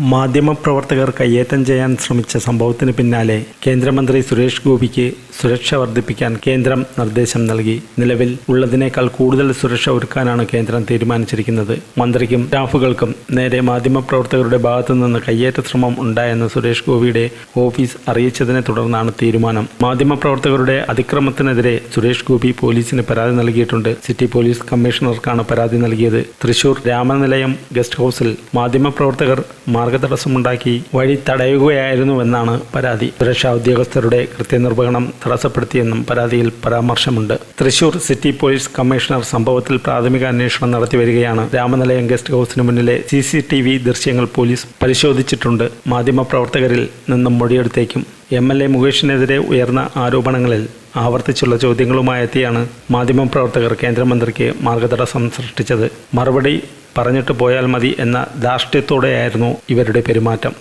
മാധ്യമപ്രവർത്തകർ കയ്യേറ്റം ചെയ്യാൻ ശ്രമിച്ച സംഭവത്തിന് പിന്നാലെ കേന്ദ്രമന്ത്രി സുരേഷ് ഗോപിക്ക് സുരക്ഷ വർദ്ധിപ്പിക്കാൻ കേന്ദ്രം നിർദ്ദേശം നൽകി. നിലവിൽ ഉള്ളതിനേക്കാൾ കൂടുതൽ സുരക്ഷ ഒരുക്കാനാണ് കേന്ദ്രം തീരുമാനിച്ചിരിക്കുന്നത്. മന്ത്രിക്കും സ്റ്റാഫുകൾക്കും നേരെ മാധ്യമപ്രവർത്തകരുടെ ഭാഗത്തു നിന്ന് കയ്യേറ്റ ശ്രമം ഉണ്ടായെന്ന് സുരേഷ് ഗോപിയുടെ ഓഫീസ് അറിയിച്ചതിനെ തുടർന്നാണ് തീരുമാനം. മാധ്യമപ്രവർത്തകരുടെ അതിക്രമത്തിനെതിരെ സുരേഷ് ഗോപി പോലീസിന് പരാതി നൽകിയിട്ടുണ്ട്. സിറ്റി പോലീസ് കമ്മീഷണർക്കാണ് പരാതി നൽകിയത്. തൃശൂർ രാമനിലയം ഗസ്റ്റ് ഹൗസിൽ മാധ്യമപ്രവർത്തകർ മാർഗതടസ്സമുണ്ടാക്കി വഴി തടയുകയായിരുന്നുവെന്നാണ് പരാതി. സുരക്ഷാ ഉദ്യോഗസ്ഥരുടെ കൃത്യനിർവഹണം തടസ്സപ്പെടുത്തിയെന്നും പരാതിയിൽ പരാമർശമുണ്ട്. തൃശൂർ സിറ്റി പോലീസ് കമ്മീഷണർ സംഭവത്തിൽ പ്രാഥമിക അന്വേഷണം നടത്തിവരികയാണ്. രാമനിലയം ഗസ്റ്റ് ഹൌസിന് മുന്നിലെ സി ദൃശ്യങ്ങൾ പോലീസ് പരിശോധിച്ചിട്ടുണ്ട്. മാധ്യമപ്രവർത്തകരിൽ നിന്നും മൊഴിയെടുത്തേക്കും. എം എൽ എ മുകേഷിനെതിരെ ഉയർന്ന ആരോപണങ്ങളിൽ ആവർത്തിച്ചുള്ള ചോദ്യങ്ങളുമായെത്തിയാണ് മാധ്യമപ്രവർത്തകർ കേന്ദ്രമന്ത്രിക്ക് മാർഗതടസ്സം സൃഷ്ടിച്ചത്. മറുപടി പറഞ്ഞിട്ട് പോയാൽ മതി എന്ന ധാർഷ്ട്യത്തോടെയായിരുന്നു ഇവരുടെ പെരുമാറ്റം.